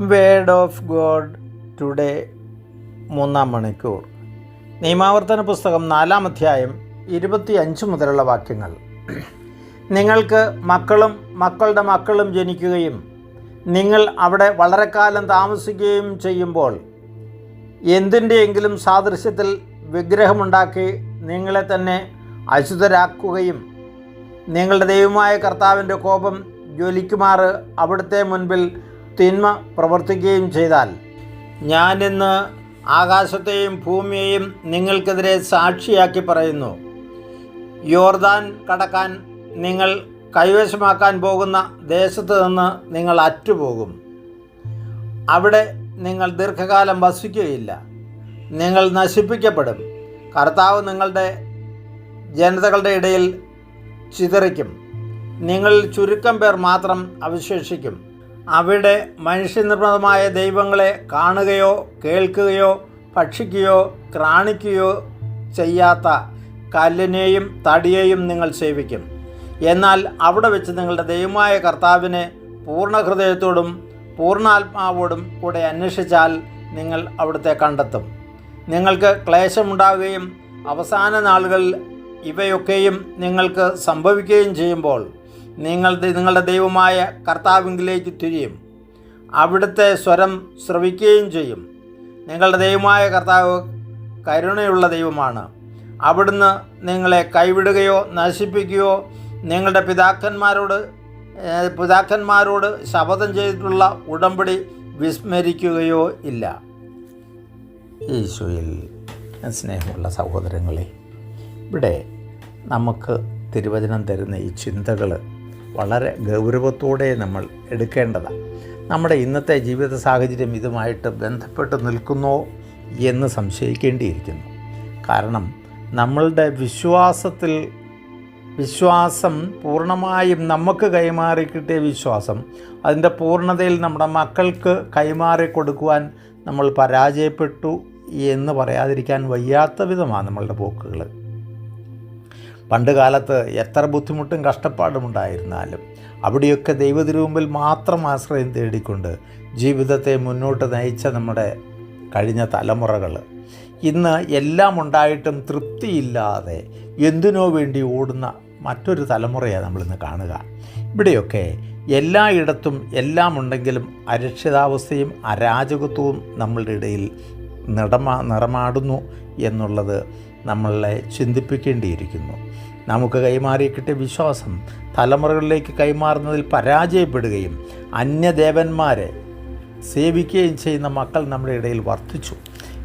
Word of God today മൂന്നാം മണിക്കൂർ. നിയമാവർത്തന പുസ്തകം നാലാം അധ്യായം ഇരുപത്തി അഞ്ച് മുതലുള്ള വാക്യങ്ങൾ. നിങ്ങൾക്ക് മക്കളും മക്കളുടെ മക്കളും ജനിക്കുകയും നിങ്ങൾ അവിടെ വളരെ കാലം താമസിക്കുകയും ചെയ്യുമ്പോൾ എന്തിന്റെയെങ്കിലും സാദൃശ്യത്തിൽ വിഗ്രഹമുണ്ടാക്കി നിങ്ങളെ തന്നെ അശുദ്ധരാക്കുകയും നിങ്ങളുടെ ദൈവമായ കർത്താവിന്റെ കോപം ജ്വലിക്കുമാറ് അവിടുത്തെ മുൻപിൽ തിന്മ പ്രവർത്തിക്കുകയും ചെയ്താൽ ഞാനിന്ന് ആകാശത്തെയും ഭൂമിയെയും നിങ്ങൾക്കെതിരെ സാക്ഷിയാക്കി പറയുന്നു. യോർദാൻ കടക്കാൻ നിങ്ങൾ കൈവശമാക്കാൻ പോകുന്ന ദേശത്ത് നിന്ന് നിങ്ങൾ അറ്റുപോകും. അവിടെ നിങ്ങൾ ദീർഘകാലം വസിക്കുകയില്ല. നിങ്ങൾ നശിപ്പിക്കപ്പെടും. കർത്താവ് നിങ്ങളുടെ ജനതകളുടെ ഇടയിൽ ചിതറിക്കും. നിങ്ങളിൽ ചുരുക്കം പേർ മാത്രം അവശേഷിക്കും. അവിടെ മനുഷ്യനിർമ്മിതമായ ദൈവങ്ങളെ കാണുകയോ കേൾക്കുകയോ ഭക്ഷിക്കുകയോ ക്രാണിക്കുകയോ ചെയ്യാത്ത കല്ലിനെയും തടിയെയും നിങ്ങൾ സേവിക്കും. എന്നാൽ അവിടെ വെച്ച് നിങ്ങളുടെ ദൈവമായ കർത്താവിനെ പൂർണ ഹൃദയത്തോടും പൂർണാത്മാവോടും കൂടെ അന്വേഷിച്ചാൽ നിങ്ങൾ അവിടുത്തെ കണ്ടെത്തും. നിങ്ങൾക്ക് ക്ലേശമുണ്ടാകുകയും അവസാന നാളുകളിൽ ഇവയൊക്കെയും നിങ്ങൾക്ക് സംഭവിക്കുകയും ചെയ്യുമ്പോൾ നിങ്ങൾ നിങ്ങളുടെ ദൈവമായ കർത്താവിങ്കിലേക്ക് തിരിയും. അവിടുത്തെ സ്വരം ശ്രവിക്കുകയും ചെയ്യും. നിങ്ങളുടെ ദൈവമായ കർത്താവ് കരുണയുള്ള ദൈവമാണ്. അവിടുന്ന് നിങ്ങളെ കൈവിടുകയോ നശിപ്പിക്കുകയോ നിങ്ങളുടെ പിതാക്കന്മാരോട് പിതാക്കന്മാരോട് ശപഥം ചെയ്തിട്ടുള്ള ഉടമ്പടി വിസ്മരിക്കുകയോ ഇല്ല. ഈശോയിൽ സ്നേഹമുള്ള സഹോദരങ്ങളെ ഇവിടെ നമുക്ക് തിരുവചനം തരുന്ന ഈ ചിന്തകൾ വളരെ ഗൗരവത്തോടെ നമ്മൾ എടുക്കേണ്ടതാണ് നമ്മുടെ ഇന്നത്തെ ജീവിത സാഹചര്യം ഇതുമായിട്ട് ബന്ധപ്പെട്ട് നിൽക്കുന്നോ എന്ന് സംശയിക്കേണ്ടിയിരിക്കുന്നു. കാരണം നമ്മളുടെ വിശ്വാസത്തിൽ വിശ്വാസം പൂർണമായും നമുക്ക് കൈമാറി കിട്ടിയ വിശ്വാസം അതിന്റെ പൂർണതയിൽ നമ്മുടെ മക്കൾക്ക് കൈമാറി കൊടുക്കുവാൻ നമ്മൾ പരാജയപ്പെട്ടു എന്ന് പറയാതിരിക്കാൻ വയ്യാത്ത വിധമാണ് നമ്മളുടെ പോക്കുകൾ പണ്ട് കാലത്ത് എത്ര ബുദ്ധിമുട്ടും കഷ്ടപ്പാടും ഉണ്ടായിരുന്നാലും അവിടെയൊക്കെ ദൈവതിരുമുമ്പിൽ മാത്രം ആശ്രയം തേടിക്കൊണ്ട് ജീവിതത്തെ മുന്നോട്ട് നയിച്ച നമ്മുടെ കഴിഞ്ഞ തലമുറകൾ ഇന്ന് എല്ലാം ഉണ്ടായിട്ടും തൃപ്തിയില്ലാതെ എന്തിനോ വേണ്ടി ഓടുന്ന മറ്റൊരു തലമുറയാണ് നമ്മളിന്ന് കാണുക. ഇവിടെയൊക്കെ എല്ലായിടത്തും എല്ലാം ഉണ്ടെങ്കിലും അരക്ഷിതാവസ്ഥയും അരാജകത്വവും നമ്മളുടെ ഇടയിൽ നിറമാ നിറമാടുന്നു എന്നുള്ളത് നമ്മളെ ചിന്തിപ്പിക്കേണ്ടിയിരിക്കുന്നു. നമുക്ക് കൈമാറി കിട്ടിയ വിശ്വാസം. തലമുറകളിലേക്ക് കൈമാറുന്നതിൽ പരാജയപ്പെടുകയും അന്യദേവന്മാരെ സേവിക്കുകയും ചെയ്യുന്ന മക്കൾ നമ്മുടെ ഇടയിൽ വർദ്ധിച്ചു.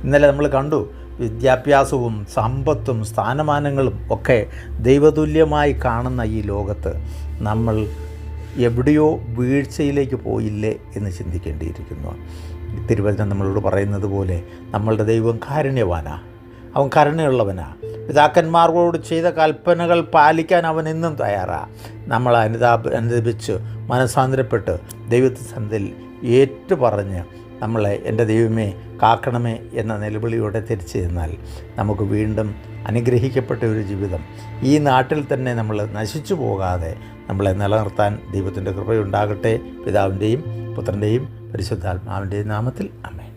ഇന്നലെ നമ്മൾ കണ്ടു വിദ്യാഭ്യാസവും സമ്പത്തും സ്ഥാനമാനങ്ങളും ഒക്കെ ദൈവതുല്യമായി കാണുന്ന ഈ ലോകത്ത് നമ്മൾ എവിടെയോ വീഴ്ചയിലേക്ക് പോയില്ലേ എന്ന് ചിന്തിക്കേണ്ടിയിരിക്കുന്നു. തിരുവചനം നമ്മളോട് പറയുന്നത് പോലെ നമ്മളുടെ ദൈവം കാരുണ്യവാനാ അവൻ കരുണയുള്ളവനാണ് പിതാക്കന്മാരോട് ചെയ്ത കൽപ്പനകൾ പാലിക്കാൻ അവൻ എന്നും തയ്യാറാണ് നമ്മൾ അനുതാപ അനുദപിച്ച് മനസ്സാന്തരപ്പെട്ട് ദൈവത്തെ സന്ധിൽ ഏറ്റു പറഞ്ഞ് നമ്മളെ എന്റെ ദൈവമേ കാക്കണമേ എന്ന നിലവിളിയോടെ തിരിച്ചു ചെന്നാൽ നമുക്ക് വീണ്ടും അനുഗ്രഹിക്കപ്പെട്ട ഒരു ജീവിതം. ഈ നാട്ടിൽ തന്നെ നമ്മൾ നശിച്ചു പോകാതെ നമ്മളെ നിലനിർത്താൻ ദൈവത്തിന്റെ കൃപയുണ്ടാകട്ടെ. പിതാവിന്റെയും പുത്രന്റെയും പരിശുദ്ധാത്മാവിന്റെയും നാമത്തിൽ. അമ്മേ